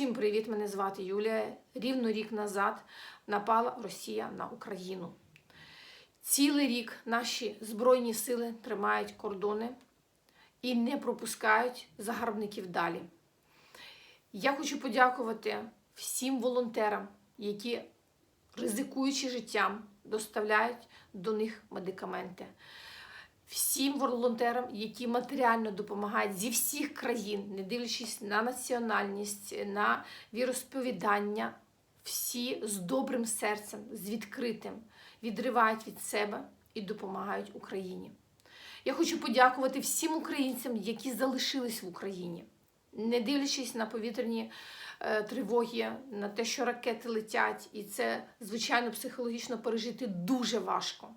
Всім привіт! Мене звати Юлія. Рівно рік назад напала Росія на Україну. Цілий рік наші збройні сили тримають кордони і не пропускають загарбників далі. Я хочу подякувати всім волонтерам, які, ризикуючи життям, доставляють до них медикаменти. Всім волонтерам, які матеріально допомагають зі всіх країн, не дивлячись на національність, на віросповідання, всі з добрим серцем, з відкритим, відривають від себе і допомагають Україні. Я хочу подякувати всім українцям, які залишились в Україні, не дивлячись на повітряні е, тривоги, на те, що ракети летять, і це, звичайно, психологічно пережити дуже важко.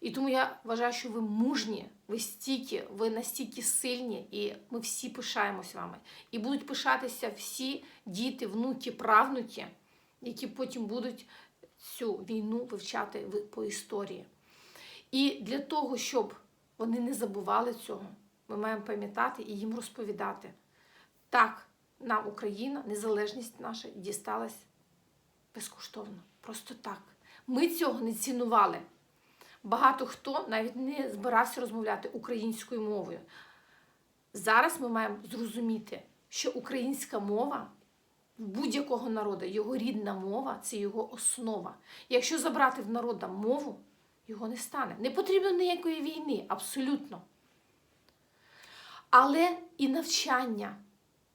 І тому я вважаю, що ви мужні, ви стійкі, ви настільки сильні, і ми всі пишаємось вами. І будуть пишатися всі діти, внуки, правнуки, які потім будуть цю війну вивчати по історії. І для того, щоб вони не забували цього, ми маємо пам'ятати і їм розповідати. Так, нам Україна, незалежність наша дісталась безкоштовно. Просто так. Ми цього не цінували. Багато хто навіть не збирався розмовляти українською мовою. Зараз ми маємо зрозуміти, що українська мова будь-якого народу, його рідна мова це його основа. Якщо забрати в народа мову, його не стане. Не потрібно ніякої війни, абсолютно. Але і навчання,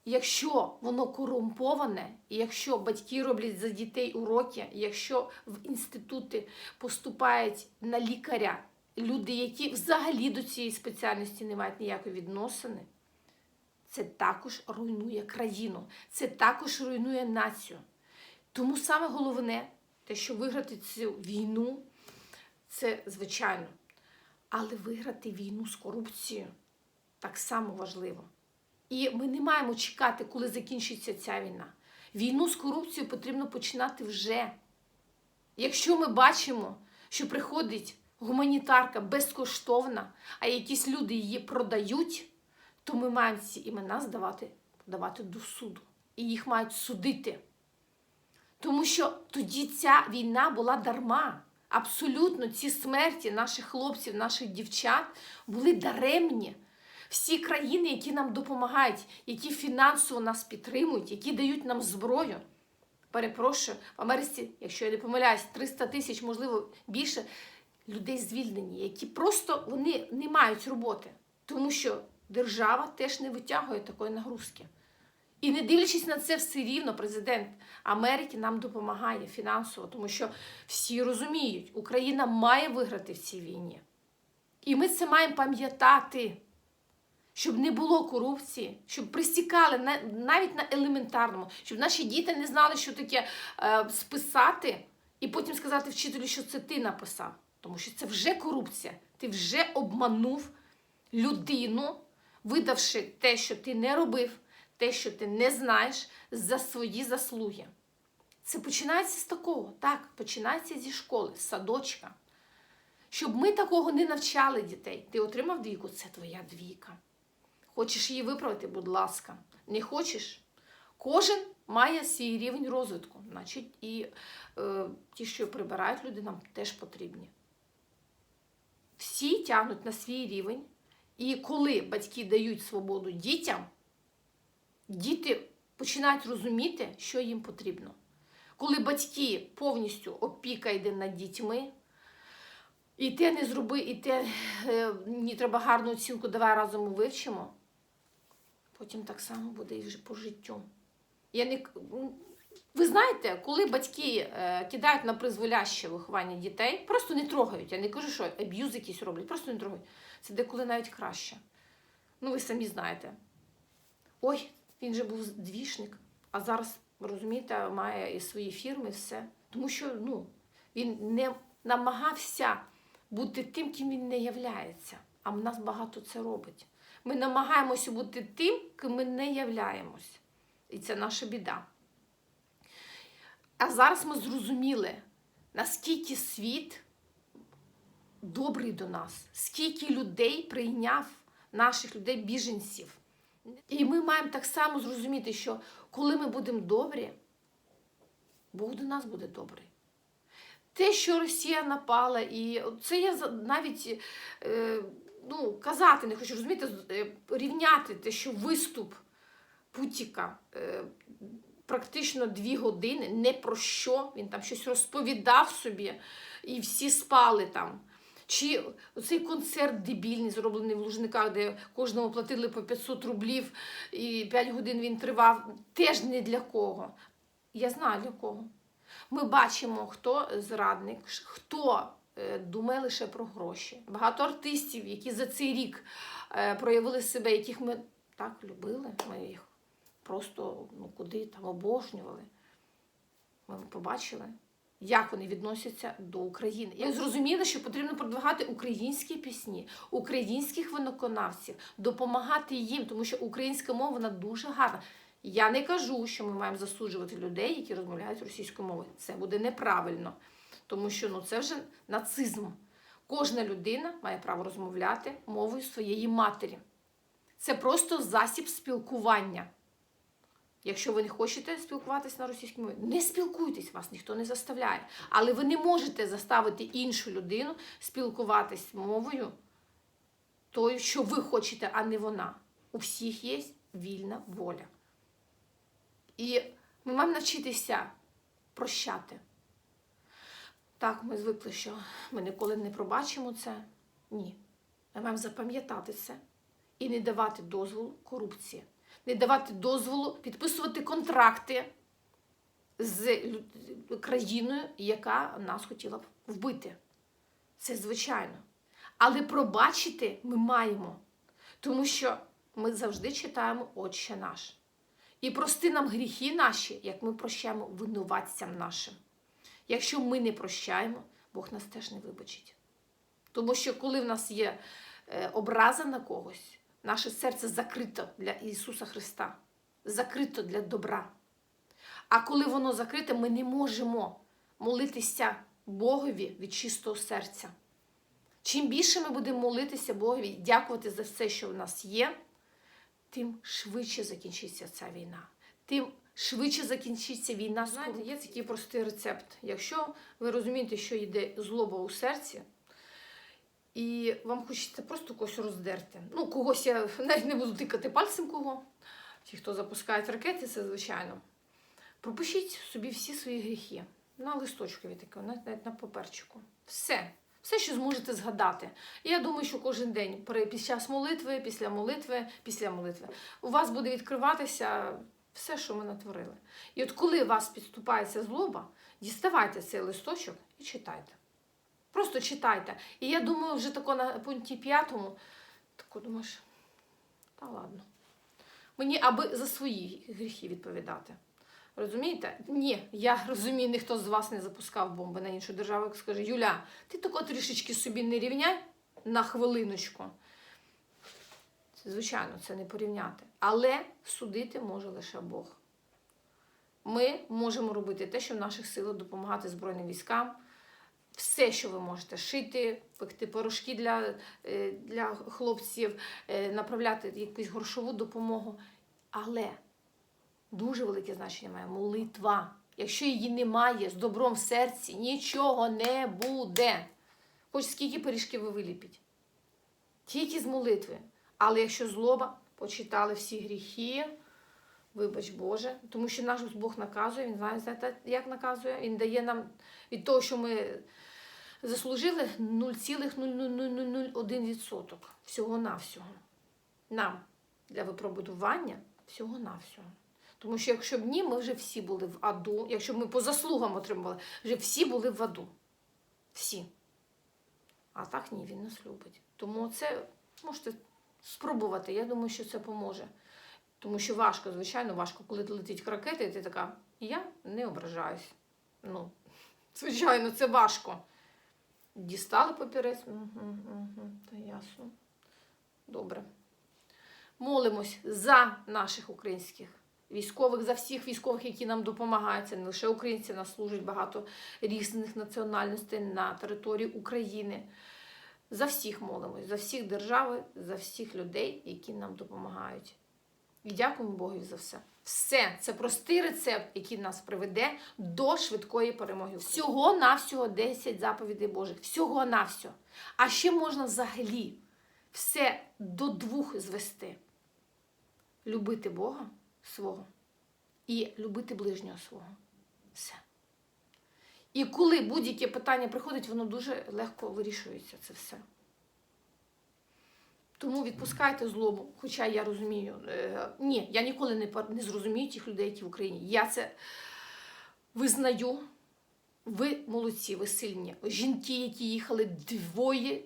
якщо воно корумповане, якщо батьки роблять за дітей уроки, якщо в інститути поступають на лікаря люди, які взагалі до цієї спеціальності не мають ніякої відносини, це також руйнує країну, це також руйнує націю. Тому саме головне, те, що виграти цю війну, це звичайно. Але виграти війну з корупцією так само важливо. І ми не маємо чекати, коли закінчиться ця війна. Війну з корупцією потрібно починати вже. Якщо ми бачимо, що приходить гуманітарка безкоштовна, а якісь люди її продають, то ми маємо ці імена здавати, подавати до суду. І їх мають судити. Тому що тоді ця війна була дарма. Абсолютно ці смерті наших хлопців, наших дівчат були даремні. Всі країни, які нам допомагають, які фінансово нас підтримують, які дають нам зброю. Перепрошую, в Америці, якщо я не помиляюсь, 300 тисяч, можливо, більше людей звільнені, які просто вони не мають роботи, тому що держава теж не витягує такої нагрузки. І не дивлячись на це, все рівно президент Америки нам допомагає фінансово, тому що всі розуміють, Україна має виграти в цій війні. І ми це маємо пам'ятати, щоб не було корупції, щоб присікали навіть на елементарному, щоб наші діти не знали, що таке е, списати, і потім сказати вчителю, що це ти написав. Тому що це вже корупція. Ти вже обманув людину, видавши те, що ти не робив, те, що ти не знаєш, за свої заслуги. Це починається з такого, так, починається зі школи, з садочка. Щоб ми такого не навчали дітей. Ти отримав двійку, це твоя двійка. Хочеш її виправити, будь ласка. Не хочеш? Кожен має свій рівень розвитку. Значить, і е, ті, що прибирають люди, нам теж потрібні. Всі тягнуть на свій рівень. І коли батьки дають свободу дітям, діти починають розуміти, що їм потрібно. Коли батьки повністю опіка йде над дітьми, і те не зроби, і те е, мені треба гарну оцінку, давай разом вивчимо. Потім так само буде і вже по життю. Я не... Ви знаєте, коли батьки е, кидають на призволяще виховання дітей, просто не трогають. Я не кажу, що аб'юз якийсь роблять, просто не трогають. Це деколи навіть краще. Ну, ви самі знаєте. Ой, він же був двішник, а зараз, розумієте, має і свої фірми, і все. Тому що ну, він не намагався бути тим, ким він не являється. А в нас багато це робить. Ми намагаємося бути тим, ким ми не являємось. І це наша біда. А зараз ми зрозуміли, наскільки світ добрий до нас, скільки людей прийняв наших людей, біженців. І ми маємо так само зрозуміти, що коли ми будемо добрі, Бог до нас буде добрий. Те, що Росія напала, і це я навіть е, ну, казати не хочу, розумієте, е, рівняти те, що виступ Путіка е, практично дві години, не про що, він там щось розповідав собі, і всі спали там. Чи цей концерт дебільний, зроблений в Лужниках, де кожному платили по 500 рублів, і 5 годин він тривав, теж не для кого. Я знаю для кого. Ми бачимо, хто зрадник, хто думає лише про гроші. Багато артистів, які за цей рік е, проявили себе, яких ми так любили, ми їх просто ну, куди там обожнювали. Ми побачили, як вони відносяться до України. Я зрозуміла, що потрібно продвигати українські пісні, українських виконавців, допомагати їм, тому що українська мова вона дуже гарна. Я не кажу, що ми маємо засуджувати людей, які розмовляють російською мовою. Це буде неправильно, тому що ну, це вже нацизм. Кожна людина має право розмовляти мовою своєї матері. Це просто засіб спілкування. Якщо ви не хочете спілкуватися на російській мові, не спілкуйтесь, вас ніхто не заставляє. Але ви не можете заставити іншу людину спілкуватись мовою тою, що ви хочете, а не вона. У всіх є вільна воля. І ми маємо навчитися прощати. Так, ми звикли, що ми ніколи не пробачимо це. Ні. Ми маємо запам'ятати це і не давати дозволу корупції, не давати дозволу підписувати контракти з країною, яка нас хотіла б вбити. Це звичайно. Але пробачити ми маємо, тому що ми завжди читаємо Отче наш. І прости нам гріхи наші, як ми прощаємо винуватцям нашим. Якщо ми не прощаємо, Бог нас теж не вибачить. Тому що коли в нас є е, образа на когось, наше серце закрито для Ісуса Христа, закрито для добра. А коли воно закрите, ми не можемо молитися Богові від чистого серця. Чим більше ми будемо молитися Богові, дякувати за все, що в нас є, тим швидше закінчиться ця війна. Тим швидше закінчиться війна. Знаєте, є такий простий рецепт. Якщо ви розумієте, що йде злоба у серці, і вам хочеться просто когось роздерти. Ну, когось я навіть не буду тикати пальцем кого. Ті, хто запускають ракети, це звичайно. Пропишіть собі всі свої гріхи на листочкові такому, навіть навіть на паперчику. Все. Все, що зможете згадати. І я думаю, що кожен день під час молитви, після молитви, після молитви, у вас буде відкриватися все, що ми натворили. І от коли вас підступається злоба, діставайте цей листочок і читайте. Просто читайте. І я думаю, вже тако на пункті п'ятому, тако думаєш, та ладно. Мені аби за свої гріхи відповідати. Розумієте? Ні, я розумію, ніхто з вас не запускав бомби на іншу державу. Як скаже, Юля, ти тако трішечки собі не рівняй на хвилиночку. Звичайно, це не порівняти. Але судити може лише Бог. Ми можемо робити те, що в наших силах допомагати Збройним військам. Все, що ви можете шити, пекти порошки для, е, для хлопців, е, направляти якусь грошову допомогу. Але дуже велике значення має молитва. Якщо її немає з добром в серці, нічого не буде. Хоч скільки пиріжків ви виліпіть. Тільки з молитви. Але якщо злоба, почитали всі гріхи, вибач Боже, тому що наш Бог наказує, Він знає, знаєте, як наказує. Він дає нам від того, що ми заслужили 0,00001% всього-навсього. Нам для випробудування всього-навсього. Тому що якщо б ні, ми вже всі були в аду. Якщо б ми по заслугам отримували, вже всі були в аду. Всі. А так ні, він нас любить. Тому це можете спробувати. Я думаю, що це поможе. Тому що важко, звичайно, важко, коли летить ракета, і ти така, я не ображаюсь. Ну, звичайно, це важко. Дістали папірець? Угу, угу, та ясно. Добре. Молимось за наших українських військових, за всіх військових, які нам допомагають. Це не лише українці, нас служать багато різних національностей на території України. За всіх молимось, за всіх держави, за всіх людей, які нам допомагають. І дякуємо Богу за все. Все, це простий рецепт, який нас приведе до швидкої перемоги. Всього навсього 10 заповідей Божих. Всього навсього. А ще можна взагалі все до двох звести: любити Бога свого і любити ближнього свого. Все. І коли будь-яке питання приходить, воно дуже легко вирішується це все. Тому відпускайте злобу. Хоча я розумію, е, ні, я ніколи не, не зрозумію тих людей, які в Україні. Я це визнаю. Ви молодці, ви сильні. Жінки, які їхали двоє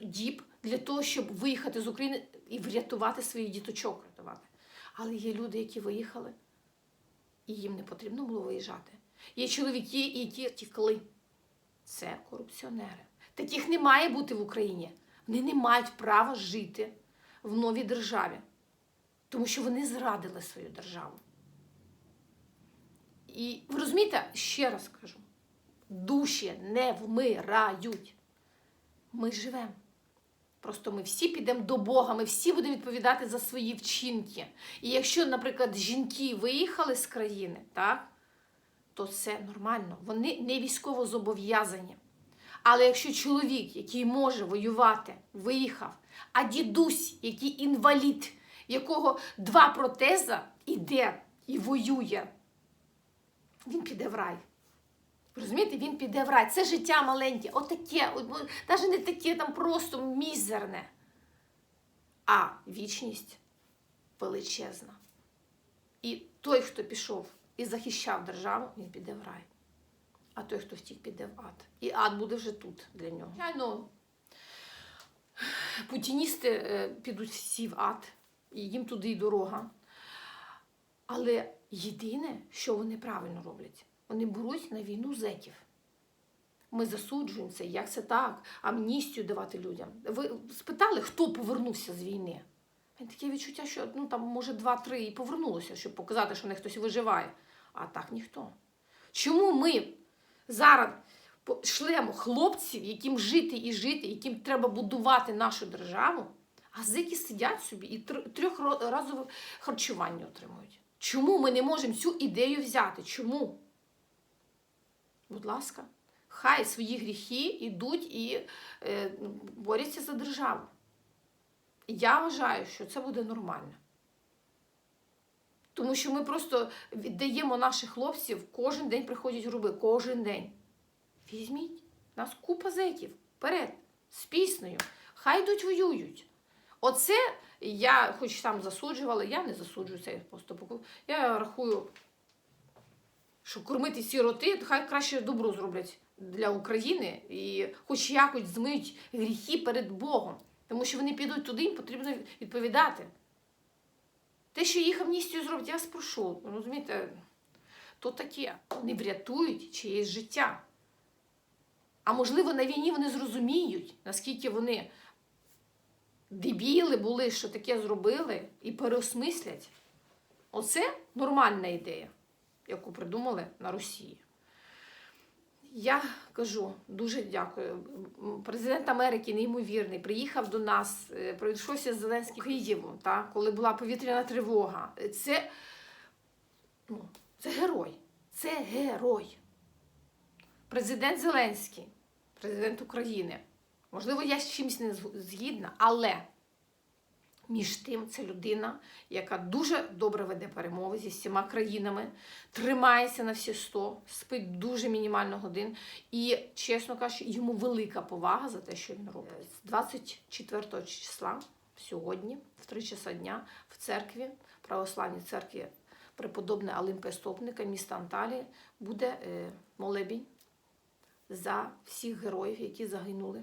діб для того, щоб виїхати з України і врятувати своїх діточок. Рятувати. Але є люди, які виїхали, і їм не потрібно було виїжджати. Є чоловіки, які тікли. Це корупціонери. Таких не має бути в Україні. Вони не мають права жити в новій державі, тому що вони зрадили свою державу. І ви розумієте, ще раз кажу: душі не вмирають. Ми живемо. Просто ми всі підемо до Бога, ми всі будемо відповідати за свої вчинки. І якщо, наприклад, жінки виїхали з країни, так, то це нормально. Вони не військово зобов'язані. Але якщо чоловік, який може воювати, виїхав, а дідусь, який інвалід, якого два протеза іде і воює, він піде в рай. Розумієте, він піде в рай. Це життя маленьке, отаке, навіть не таке там просто мізерне. А вічність величезна. І той, хто пішов і захищав державу, він піде в рай. А той, хто втік, піде в ад. І ад буде вже тут для нього. Звичайно, путіністи е, підуть всі в ад, і їм туди й дорога. Але єдине, що вони правильно роблять, вони беруть на війну зеків. Ми засуджуємо це, як це так, амністію давати людям. Ви спитали, хто повернувся з війни? Таке відчуття, що ну там, може, два-три і повернулося, щоб показати, що не хтось виживає. А так ніхто. Чому ми зараз шлемо хлопців, яким жити і жити, яким треба будувати нашу державу, а зики сидять собі і тр- трьохразове харчування отримують? Чому ми не можемо цю ідею взяти? Чому? Будь ласка, хай свої гріхи йдуть і е, борються за державу. Я вважаю, що це буде нормально. Тому що ми просто віддаємо наших хлопців, кожен день приходять груби, кожен день. Візьміть, нас купа зеків, вперед, з піснею, хай йдуть воюють. Оце я, хоч там засуджувала, я не засуджую цей поступок. Я рахую, що кормити сіроти, хай краще добро зроблять для України і хоч якось змиють гріхи перед Богом. Тому що вони підуть туди, їм потрібно відповідати. Те, що їх амністію зроблять, я вас прошу, розумієте, то таке. Вони врятують чиєсь життя. А можливо, на війні вони зрозуміють, наскільки вони дебіли були, що таке зробили, і переосмислять. Оце нормальна ідея, яку придумали на Росії. Я кажу дуже дякую. Президент Америки неймовірний. Приїхав до нас, е, пройшовся з Зеленським Києвом, та, коли була повітряна тривога. Це, ну, це герой. Це герой. Президент Зеленський, президент України. Можливо, я з чимось не згідна, але між тим це людина, яка дуже добре веде перемови зі всіма країнами, тримається на всі 100, спить дуже мінімально годин. І, чесно кажучи, йому велика повага за те, що він робить. З 24 числа сьогодні, в 3 часа дня, в церкві, православній церкві преподобне Олимпія Стопника, міста Анталії, буде е, молебінь за всіх героїв, які загинули.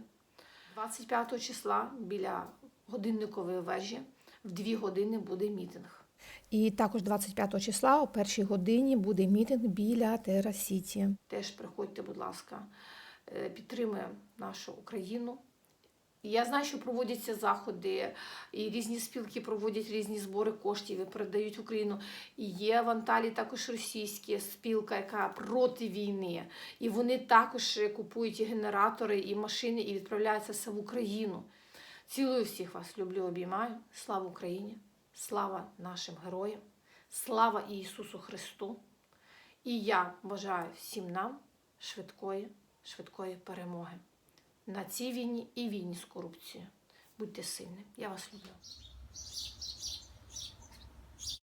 25 числа біля годинникової вежі в 2 години буде мітинг. І також 25 числа о першій годині буде мітинг біля Тера Сіті. Теж приходьте, будь ласка, е, підтримуємо нашу Україну. Я знаю, що проводяться заходи, і різні спілки проводять різні збори коштів і передають Україну. І є в Анталії також російська спілка, яка проти війни. І вони також купують і генератори, і машини, і відправляються все в Україну. Цілую всіх вас, люблю, обіймаю. Слава Україні! Слава нашим героям, слава Ісусу Христу. І я бажаю всім нам швидкої, швидкої перемоги на цій війні і війні з корупцією. Будьте сильні. Я вас люблю.